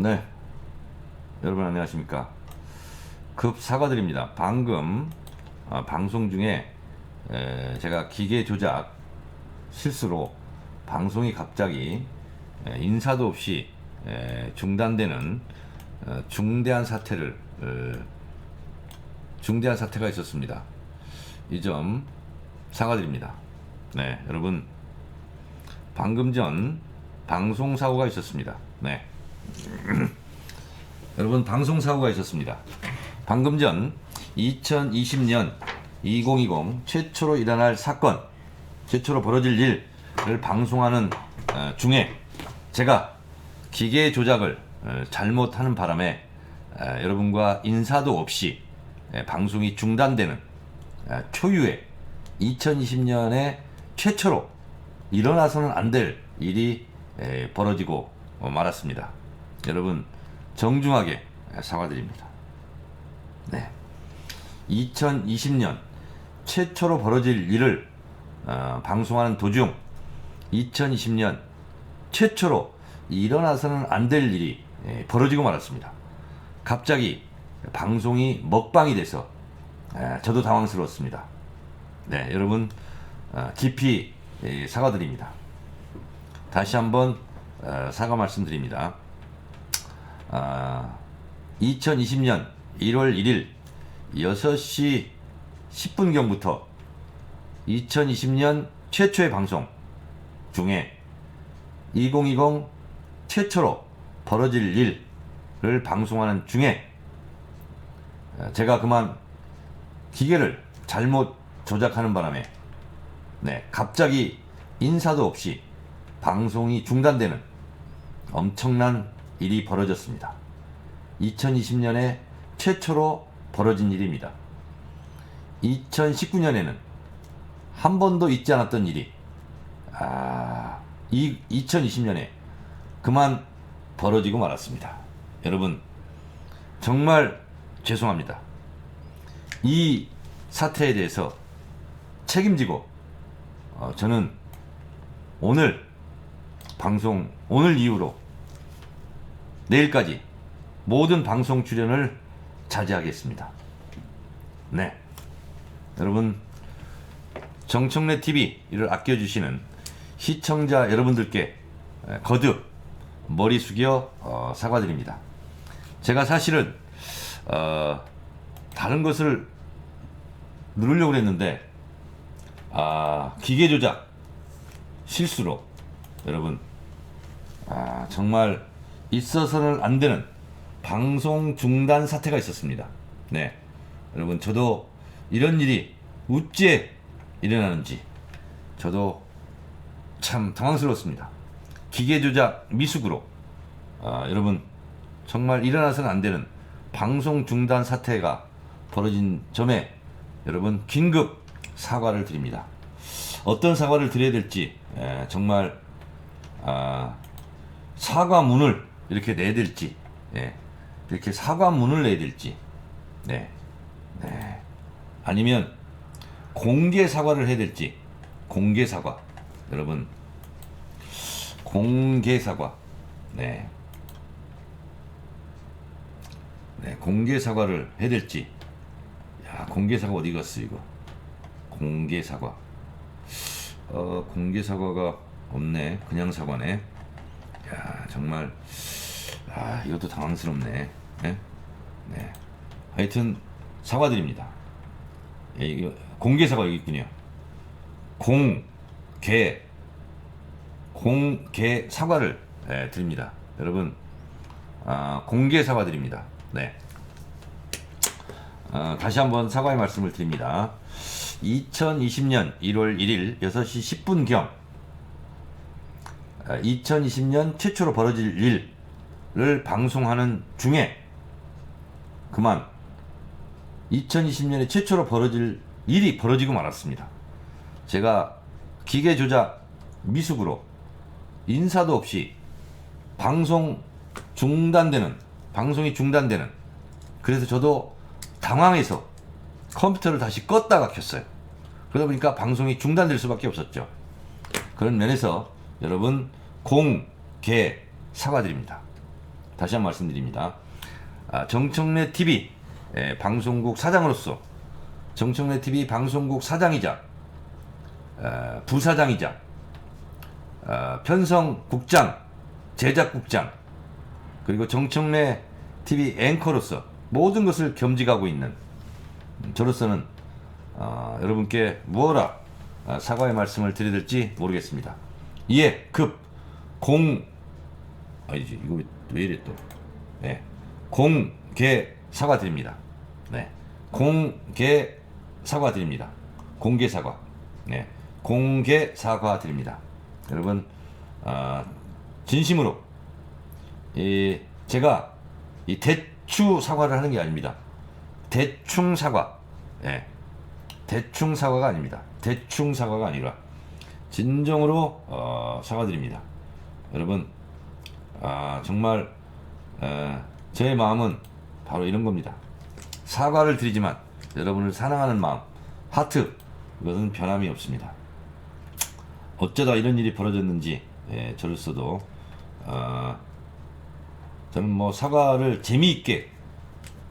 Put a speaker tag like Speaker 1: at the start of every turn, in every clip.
Speaker 1: 네. 여러분 안녕하십니까. 급 사과드립니다. 방금 어, 방송 중에 에, 제가 기계 조작 실수로 방송이 갑자기 에, 인사도 없이 에, 중단되는 어, 중대한 사태를 어, 중대한 사태가 있었습니다. 이 점 사과드립니다. 네, 여러분 방금 전 방송 사고가 있었습니다. 네. 여러분 방송 사고가 있었습니다. 방금 전 2020년 2020 최초로 일어날 사건, 최초로 벌어질 일을 방송하는 어, 중에 제가 기계 조작을 어, 잘못하는 바람에 어, 여러분과 인사도 없이 에, 방송이 중단되는 어, 초유의 2020년에 최초로 일어나서는 안 될 일이 에, 벌어지고 어, 말았습니다. 여러분 정중하게 사과드립니다. 네. 2020년 최초로 벌어질 일을 어, 방송하는 도중 2020년 최초로 일어나서는 안 될 일이 에, 벌어지고 말았습니다. 갑자기 방송이 먹방이 돼서 에, 저도 당황스러웠습니다. 네, 여러분 어, 깊이 에, 사과드립니다. 다시 한번 어, 사과 말씀드립니다. 아, 2020년 1월 1일 6시 10분경부터 2020년 최초의 방송 중에 2020 최초로 벌어질 일을 방송하는 중에 어, 제가 그만 기계를 잘못 조작하는 바람에 네, 갑자기 인사도 없이 방송이 중단되는 엄청난 일이 벌어졌습니다. 2020년에 최초로 벌어진 일입니다. 2019년에는 한 번도 있지 않았던 일이 아, 이 2020년에 그만 벌어지고 말았습니다. 여러분 정말 죄송합니다. 이 사태에 대해서 책임지고 어, 저는 오늘 방송 오늘 이후로 내일까지 모든 방송 출연을 자제하겠습니다. 네. 여러분, 정청래 TV를 아껴주시는 시청자 여러분들께 에, 거듭 머리 숙여 어, 사과드립니다. 제가 사실은 어, 다른 것을 누르려고 했는데 아, 기계 조작 실수로 여러분 아, 정말 있어서는 안 되는 방송 중단 사태가 있었습니다. 네. 여러분, 저도 이런 일이 어째 일어나는지 저도 참 당황스러웠습니다. 기계 조작 미숙으로 아, 여러분 정말 일어나서는 안 되는 방송 중단 사태가 벌어진 점에 여러분 긴급 사과를 드립니다. 어떤 사과를 드려야 될지 에, 정말 아, 사과문을 이렇게 내야 될지, 예, 이렇게 사과문을 내야 될지, 네, 네, 아니면 공개 사과를 해야 될지, 공개 사과, 여러분, 공개 사과, 네, 네, 공개 사과를 해야 될지, 야, 공개 사과 어디 갔어 이거? 공개 사과, 어, 공개 사과가 없네, 그냥 사과네. 야 정말 아 이것도 당황스럽네. 네? 네. 하여튼 사과드립니다. 예, 공개 사과 여기 있군요. 공 개 공 개 사과를 예, 드립니다. 여러분 아, 공개 사과드립니다. 네. 아, 다시 한번 사과의 말씀을 드립니다. 2020년 1월 1일 6시 10분경 2020년 최초로 벌어질 일 을 방송하는 중에 그만 2020년에 최초로 벌어질 일이 벌어지고 말았습니다. 제가 기계 조작 미숙으로 인사도 없이 방송 중단되는 방송이 중단되는 그래서 저도 당황해서 컴퓨터를 다시 껐다가 켰어요. 그러다 보니까 방송이 중단될 수밖에 없었죠. 그런 면에서 여러분 공개 사과드립니다. 다시 한 번 말씀드립니다. 아, 정청래 TV 예, 방송국 사장으로서 정청래 TV 방송국 사장이자 어, 부사장이자 어, 편성국장, 제작국장 그리고 정청래 TV 앵커로서 모든 것을 겸직하고 있는 음, 저로서는 어, 여러분께 무엇라 어, 사과의 말씀을 드려야 될지 모르겠습니다. 이에 급공 아니지 이거 왜, 왜 이래 또 네. 공개 사과드립니다. 네. 공개 사과드립니다. 공개 사과. 네. 공개 사과드립니다. 여러분 아, 진심으로 이 제가 이 대추 사과를 하는 게 아닙니다. 대충 사과. 예. 대충 사과가 아닙니다. 대충 사과가 아니라 진정으로 어, 사과드립니다. 여러분 아, 정말 에, 제 마음은 바로 이런 겁니다. 사과를 드리지만 여러분을 사랑하는 마음, 하트 이것은 변함이 없습니다. 어쩌다 이런 일이 벌어졌는지 예, 저로서도 어, 저는 뭐 사과를 재미있게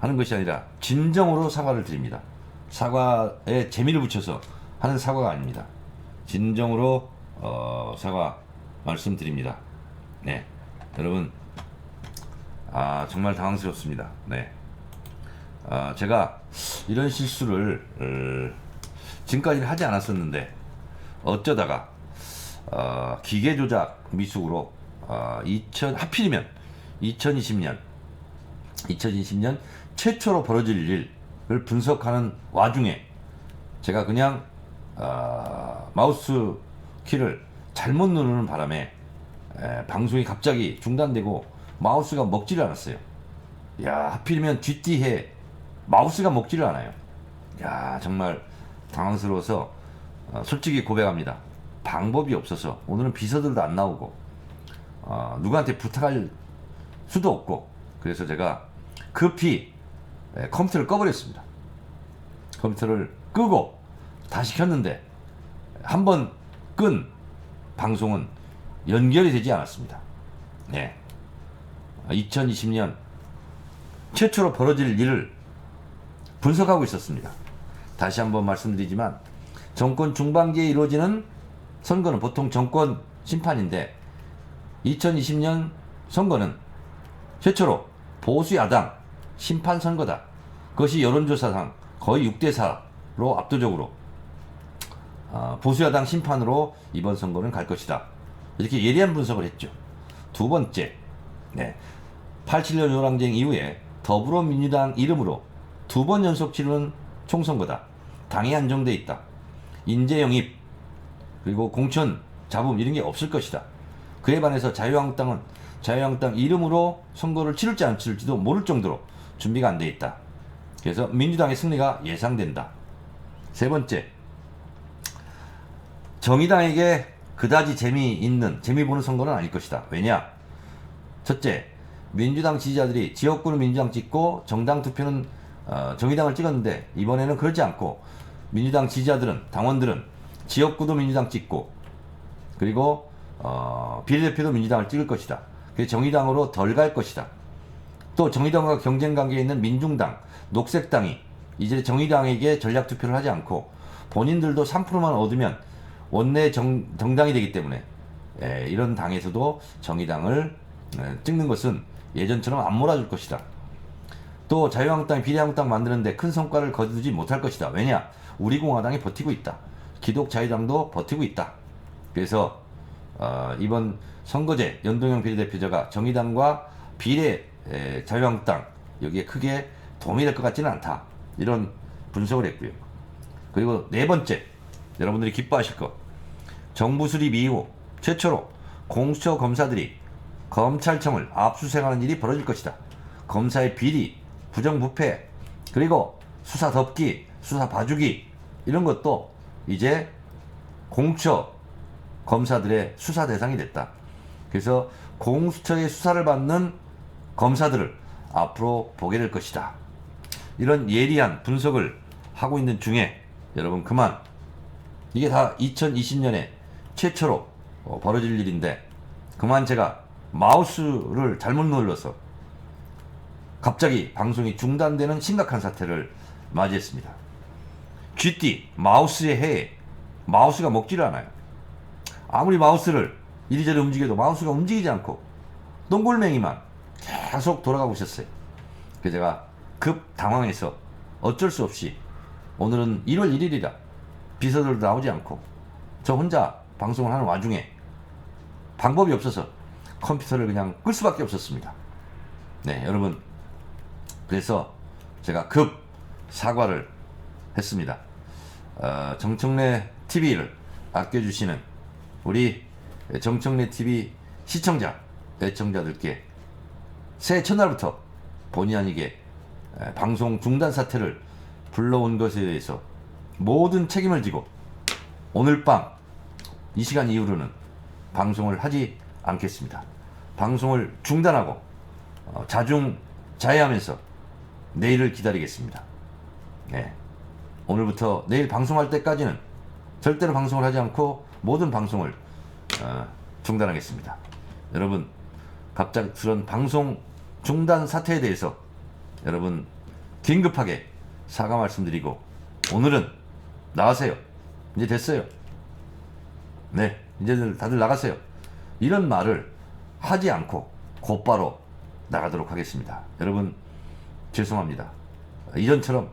Speaker 1: 하는 것이 아니라 진정으로 사과를 드립니다. 사과에 재미를 붙여서 하는 사과가 아닙니다. 진정으로 어, 사과 말씀드립니다. 네, 여러분 아 정말 당황스럽습니다. 네, 아, 제가 이런 실수를 어, 지금까지는 하지 않았었는데 어쩌다가 어, 기계 조작 미숙으로 어, 2000 하필이면 2020년 2020년 최초로 벌어질 일을 분석하는 와중에 제가 그냥 어, 마우스 키를 잘못 누르는 바람에 에, 방송이 갑자기 중단되고 마우스가 먹지를 않았어요. 야 하필이면 뒷뒤에 마우스가 먹지를 않아요. 야 정말 당황스러워서 어, 솔직히 고백합니다. 방법이 없어서 오늘은 비서들도 안 나오고 어, 누구한테 부탁할 수도 없고 그래서 제가 급히 에, 컴퓨터를 꺼버렸습니다. 컴퓨터를 끄고 다시 켰는데 한번 끈 방송은 연결이 되지 않았습니다. 네. 2020년 최초로 벌어질 일을 분석하고 있었습니다. 다시 한번 말씀드리지만 정권 중반기에 이루어지는 선거는 보통 정권 심판인데 2020년 선거는 최초로 보수 야당 심판 선거다. 그것이 여론조사상 거의 6대 4로 압도적으로 어, 보수 야당 심판으로 이번 선거는 갈 것이다. 이렇게 예리한 분석을 했죠. 두 번째, 네. 87년 요랑쟁 이후에 더불어민주당 이름으로 두 번 연속 치르는 총선거다. 당이 안정돼 있다. 인재 영입 그리고 공천 잡음 이런 게 없을 것이다. 그에 반해서 자유한국당은 자유한국당 이름으로 선거를 치를지 안 치를지도 모를 정도로 준비가 안 돼 있다. 그래서 민주당의 승리가 예상된다. 세 번째, 정의당에게 그다지 재미있는 재미 보는 선거는 아닐 것이다. 왜냐? 첫째, 민주당 지지자들이 지역구는 민주당 찍고 정당 투표는 어, 정의당을 찍었는데 이번에는 그렇지 않고 민주당 지지자들은 당원들은 지역구도 민주당 찍고 그리고 어, 비례대표도 민주당을 찍을 것이다. 그래서 정의당으로 덜 갈 것이다. 또 정의당과 경쟁 관계에 있는 민중당, 녹색당이 이제 정의당에게 전략 투표를 하지 않고 본인들도 3%만 얻으면 원내 정, 정당이 되기 때문에 에, 이런 당에서도 정의당을 에, 찍는 것은 예전처럼 안 몰아줄 것이다. 또 자유한국당, 비례한국당 만드는데 큰 성과를 거두지 못할 것이다. 왜냐? 우리 공화당이 버티고 있다. 기독 자유당도 버티고 있다. 그래서 어, 이번 선거제 연동형 비례대표제가 정의당과 비례 에, 자유한국당 여기에 크게 도움이 될 것 같지는 않다. 이런 분석을 했고요. 그리고 네 번째 여러분들이 기뻐하실 것 정부 수립 이후 최초로 공수처 검사들이 검찰청을 압수수색하는 일이 벌어질 것이다. 검사의 비리, 부정부패, 그리고 수사 덮기, 수사 봐주기 이런 것도 이제 공처 검사들의 수사 대상이 됐다. 그래서 공수처의 수사를 받는 검사들을 앞으로 보게 될 것이다. 이런 예리한 분석을 하고 있는 중에 여러분 그만 이게 다 2020년에 최초로 어, 벌어질 일인데 그만 제가 마우스를 잘못 눌러서 갑자기 방송이 중단되는 심각한 사태를 맞이했습니다. 쥐띠 마우스의 해에 마우스가 먹지를 않아요. 아무리 마우스를 이리저리 움직여도 마우스가 움직이지 않고 동골맹이만 계속 돌아가고 있었어요. 그래서 제가 급 당황해서 어쩔 수 없이 오늘은 1월 1일이라 비서들도 나오지 않고 저 혼자 방송을 하는 와중에 방법이 없어서 컴퓨터를 그냥 끌 수밖에 없었습니다. 네, 여러분. 그래서 제가 급 사과를 했습니다. 어, 정청래 TV를 아껴주시는 우리 정청래 TV 시청자, 애청자들께 새해 첫날부터 본의 아니게 에, 방송 중단 사태를 불러온 것에 대해서 모든 책임을 지고 오늘 밤 이 시간 이후로는 방송을 하지 않겠습니다. 방송을 중단하고 어, 자중 자해하면서 내일을 기다리겠습니다. 네. 오늘부터 내일 방송할 때까지는 절대로 방송을 하지 않고 모든 방송을 어, 중단하겠습니다. 여러분 갑작스런 방송 중단 사태에 대해서 여러분 긴급하게 사과 말씀드리고 오늘은 나가세요. 이제 됐어요. 네, 이제 다들 나가세요. 이런 말을 하지 않고 곧바로 나가도록 하겠습니다. 여러분 죄송합니다. 이전처럼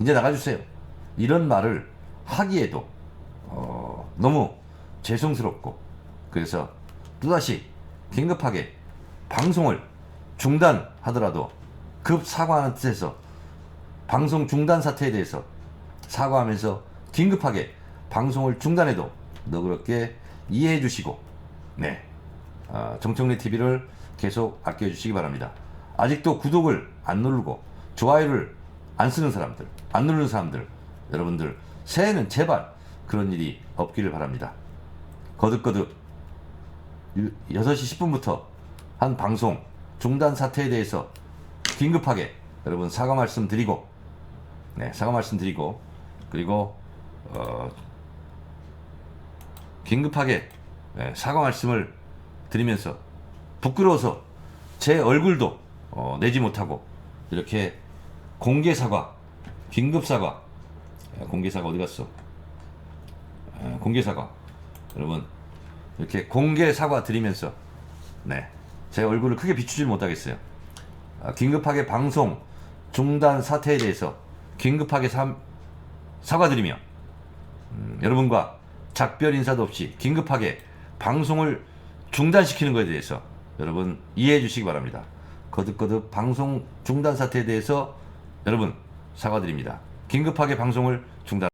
Speaker 1: 이제 나가주세요. 이런 말을 하기에도 어, 너무 죄송스럽고 그래서 또다시 긴급하게 방송을 중단하더라도 급 사과하는 뜻에서 방송 중단 사태에 대해서 사과하면서 긴급하게 방송을 중단해도 너그럽게 이해해 주시고 네 어, 정청래 TV를 계속 아껴주시기 바랍니다. 아직도 구독을 안 누르고 좋아요를 안 쓰는 사람들, 안 누르는 사람들, 여러분들 새해는 제발 그런 일이 없기를 바랍니다. 거듭거듭 6시 10분부터 한 방송 중단 사태에 대해서 긴급하게 여러분 사과 말씀 드리고 네, 사과 말씀 드리고 그리고 어, 긴급하게 네, 사과 말씀을 드리면서 부끄러워서 제 얼굴도 어, 내지 못하고 이렇게 공개 사과, 긴급 사과, 에, 공개 사과 어디 갔어? 에, 공개 사과, 여러분 이렇게 공개 사과 드리면서 네, 제 얼굴을 크게 비추질 못하겠어요. 아, 긴급하게 방송 중단 사태에 대해서 긴급하게 삼- 사과드리며 음, 여러분과 작별 인사도 없이 긴급하게 방송을 중단시키는 것에 대해서 여러분 이해해 주시기 바랍니다. 거듭거듭 방송 중단 사태에 대해서 여러분 사과드립니다. 긴급하게 방송을 중단